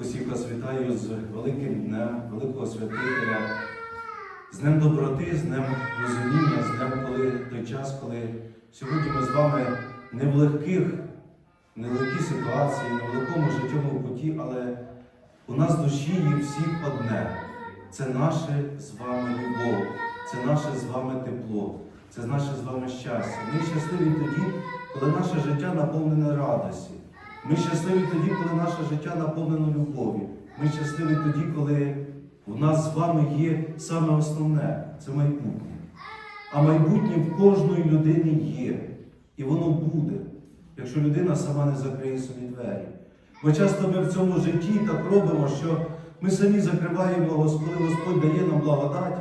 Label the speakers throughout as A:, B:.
A: Усіх вас вітаю з великим днем, великого святителя, з Днем доброти, з Днем розуміння, з Днем, коли той час, коли сьогодні ми з вами не в легких, не в легкій ситуації, не в легкому життєвому путі, але у нас в душі є всіх одне. Це наше з вами любов, це наше з вами тепло, це наше з вами щастя. Ми щасливі тоді, коли наше життя наповнене радості. Ми щасливі тоді, коли наше життя наповнено любов'ю. Ми щасливі тоді, коли у нас з вами є саме основне це майбутнє. А майбутнє в кожної людини є. І воно буде, якщо людина сама не закриє собі двері. Бо часто ми в цьому житті так робимо, що ми самі закриваємо, коли Господь дає нам благодать,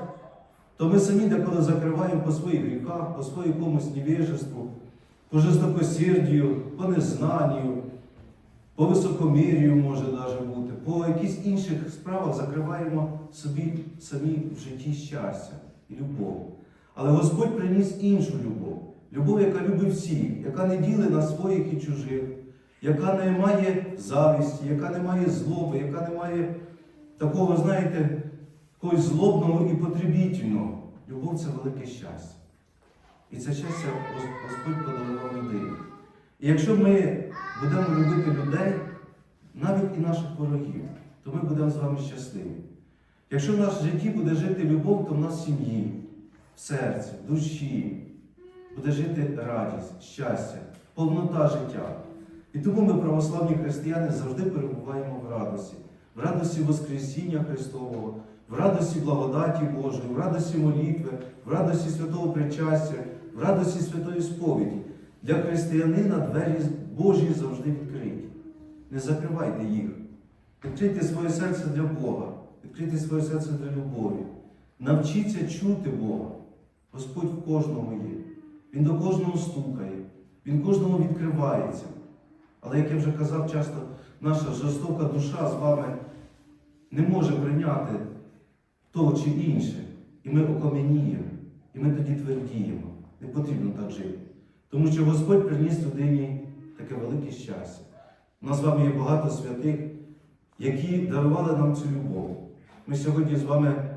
A: то ми самі деколи закриваємо по своїх гріхах, по своєму невіжеству, по жорстокосердію, по незнанню, по високомір'ю може навіть бути, по якихось інших справах закриваємо собі самі в житті щастя і любов. Але Господь приніс іншу любов. Любов, яка любить всіх, яка не ділить на своїх і чужих, яка не має завісті, яка не має злоби, яка не має такого, знаєте, якогось злобного і потребітельного. Любов це велике щастя. І це щастя Господь подарував людині. І якщо ми будемо любити людей, навіть і наших ворогів, то ми будемо з вами щасливі. Якщо в нашому житті буде жити любов, то в нас в сім'ї, в серці, в душі буде жити радість, щастя, повнота життя. І тому ми, православні християни, завжди перебуваємо в радості, в радості Воскресіння Христового, в радості благодаті Божої, в радості молитви, в радості святого причастя, в радості святої сповіді. Для християнина двері Божі завжди відкриті. Не закривайте їх. Відкрийте своє серце для Бога, відкрийте своє серце для любові. Навчіться чути Бога. Господь в кожному є. Він до кожного стукає, Він кожному відкривається. Але, як я вже казав, часто наша жорстока душа з вами не може прийняти того чи інше. І ми окаменіємо, і ми тоді твердіємо. Не потрібно так жити. Тому що Господь приніс людині таке велике щастя. У нас з вами є багато святих, які дарували нам цю любов. Ми сьогодні з вами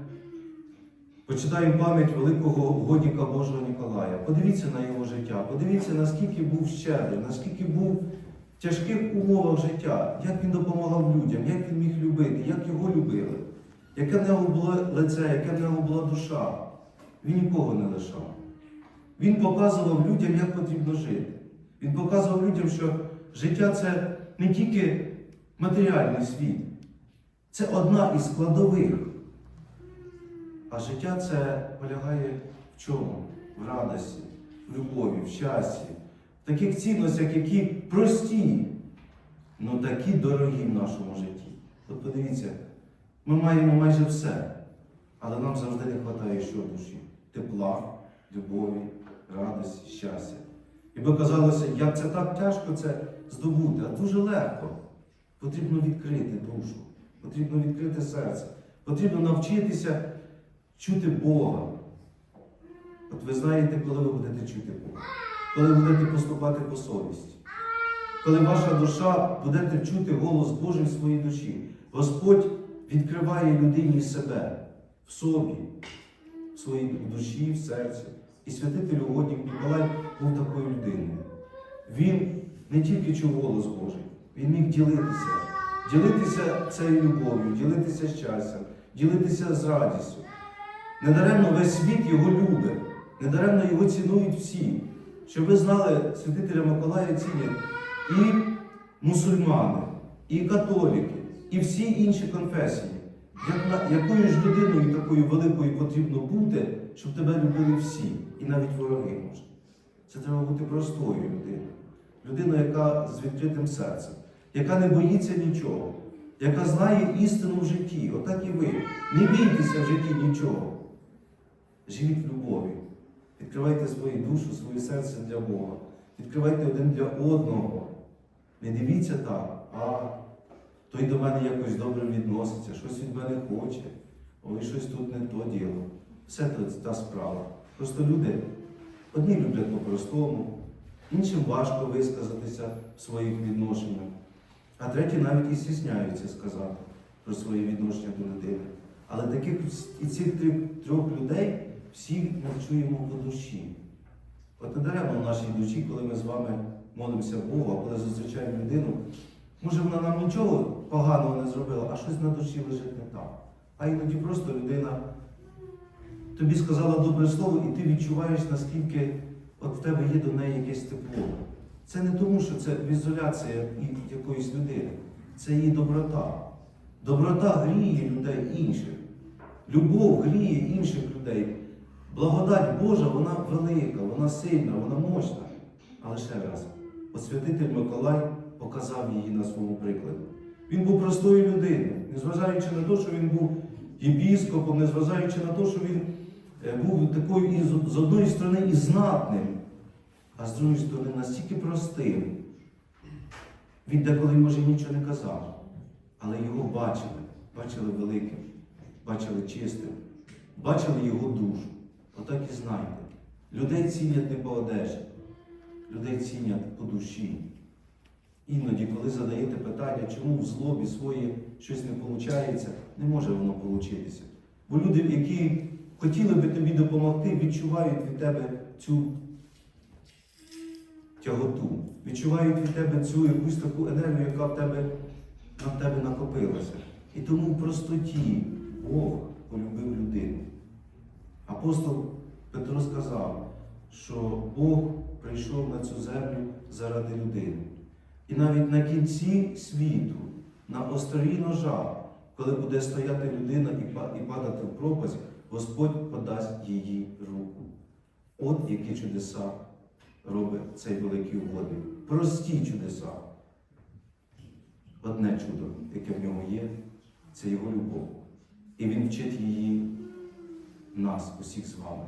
A: почитаємо пам'ять великого угодника Божого Ніколая. Подивіться на його життя, подивіться, наскільки був щедрий, наскільки був в тяжких умовах життя, як він допомагав людям, як він міг любити, як його любили, яке в нього було лице, яке в нього була душа. Він нікого не лишав. Він показував людям, як потрібно жити. Він показував людям, що життя це не тільки матеріальний світ, це одна із складових. А життя це полягає в чому? В радості, в любові, в щасті, в таких цінностях, які прості, але такі дорогі в нашому житті. От подивіться, ми маємо майже все, але нам завжди не вистачає що душі? Тепла, любові, радості, щастя. І би казалося, як це так тяжко це здобути, а дуже легко. Потрібно відкрити душу, потрібно відкрити серце, потрібно навчитися чути Бога. От ви знаєте, коли ви будете чути Бога, коли будете поступати по совісті, коли ваша душа будете чути голос Божий в своїй душі. Господь відкриває людині себе в собі, в своїй душі, в серці. І святитель угодник Ніколай був такою людиною. Він не тільки чув голос Божий, він міг ділитися, ділитися цією любов'ю, ділитися щастям, ділитися з радістю. Недаремно весь світ його любить, недаремно його цінують всі. Щоб ви знали, святителя Миколая цінять і мусульмани, і католіки, і всі інші конфесії. Як якою ж людиною такою великою потрібно бути, щоб тебе любили всі, і навіть вороги може. Це треба бути простою людиною. Людина, яка з відкритим серцем, яка не боїться нічого, яка знає істину в житті. Отак і ви. Не бійтеся в житті нічого. Живіть в любові. Відкривайте свою душу, своє серце для Бога. Відкривайте один для одного. Не дивіться так, а той до мене якось добре відноситься, щось від мене хоче, ой, щось тут не то діло. Все це та справа. Просто люди одні люблять по-простому, іншим важко висказатися в своїх відношеннях. А треті навіть і стісняються сказати про своє відношення до людини. Але таких і цих трьох- людей всі ми чуємо по душі. От не даремно в нашій душі, коли ми з вами молимося Богу, а коли зустрічаємо людину, може вона нам нічого поганого не зробила, а щось на душі лежить не так. А іноді просто людина тобі сказала добре слово, і ти відчуваєш, наскільки от в тебе є до неї якесь тепло. Це не тому, що це ізоляція якоїсь людини, це її доброта. Доброта гріє людей інших. Любов гріє інших людей. Благодать Божа, вона велика, вона сильна, вона мощна. Але ще раз, от святитель Миколай показав її на своєму прикладі. Він був простою людиною, незважаючи на те, що він був єпіскопом, незважаючи на те, що він е, був такою і з- одної сторони і знатним, а з другої сторони настільки простим. Він деколи, може, нічого не казав, але його бачили, бачили великим, бачили чистим, бачили його душу. Отак і знайте. Людей цінять не по одежі, людей цінять по душі. Іноді, коли задаєте питання, чому в злобі своє щось не виходить, не може воно получитися. Бо люди, які хотіли би тобі допомогти, відчувають від тебе цю тяготу, відчувають від тебе цю якусь таку енергію, яка в тебе, на тебе накопилася. І тому в простоті Бог полюбив людину. Апостол Петро сказав, що Бог прийшов на цю землю заради людини. І навіть на кінці світу, на острові ножа, коли буде стояти людина і падати в пропасть, Господь подасть її руку. От які чудеса робить цей великий угодник. Прості чудеса. Одне чудо, яке в ньому є, це його любов. І він вчить її нас, усіх з вами.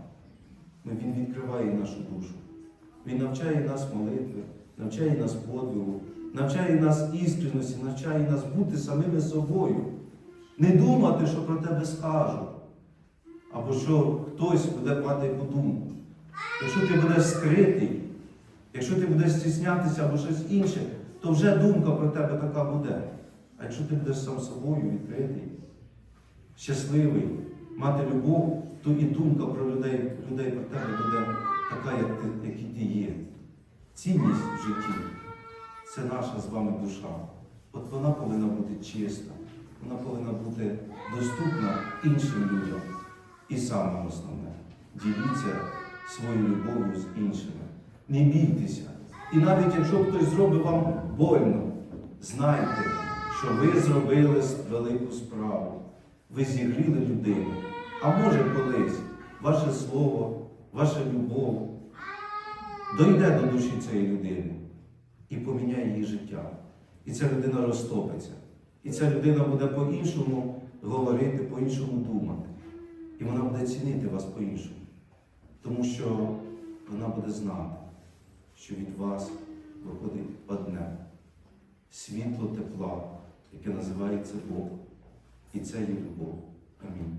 A: Він відкриває нашу душу. Він навчає нас молитви, навчає нас подвигу, навчає нас іскренності, навчає нас бути самими собою. Не думати, що про тебе скажуть, або що хтось буде мати яку думку. Якщо ти будеш скритий, якщо ти будеш стіснятися або щось інше, то вже думка про тебе така буде. А якщо ти будеш сам собою відкритий, щасливий, мати любов, то і думка про людей, людей про тебе буде така, як ти, який ти є. Цінність в житті це наша з вами душа. От вона повинна бути чиста, вона повинна бути доступна іншим людям. І саме основне, діліться своєю любов'ю з іншими. Не бійтеся. І навіть якщо хтось зробить вам больно, знайте, що ви зробили велику справу. Ви зігріли людину. А може колись ваше слово, ваша любов дойде до душі цієї людини і поміняє її життя. І ця людина розтопиться. І ця людина буде по-іншому говорити, по-іншому думати. І вона буде цінити вас по-іншому. Тому що вона буде знати, що від вас виходить одне світло тепла, яке називається Бог. І це є любов. Амінь.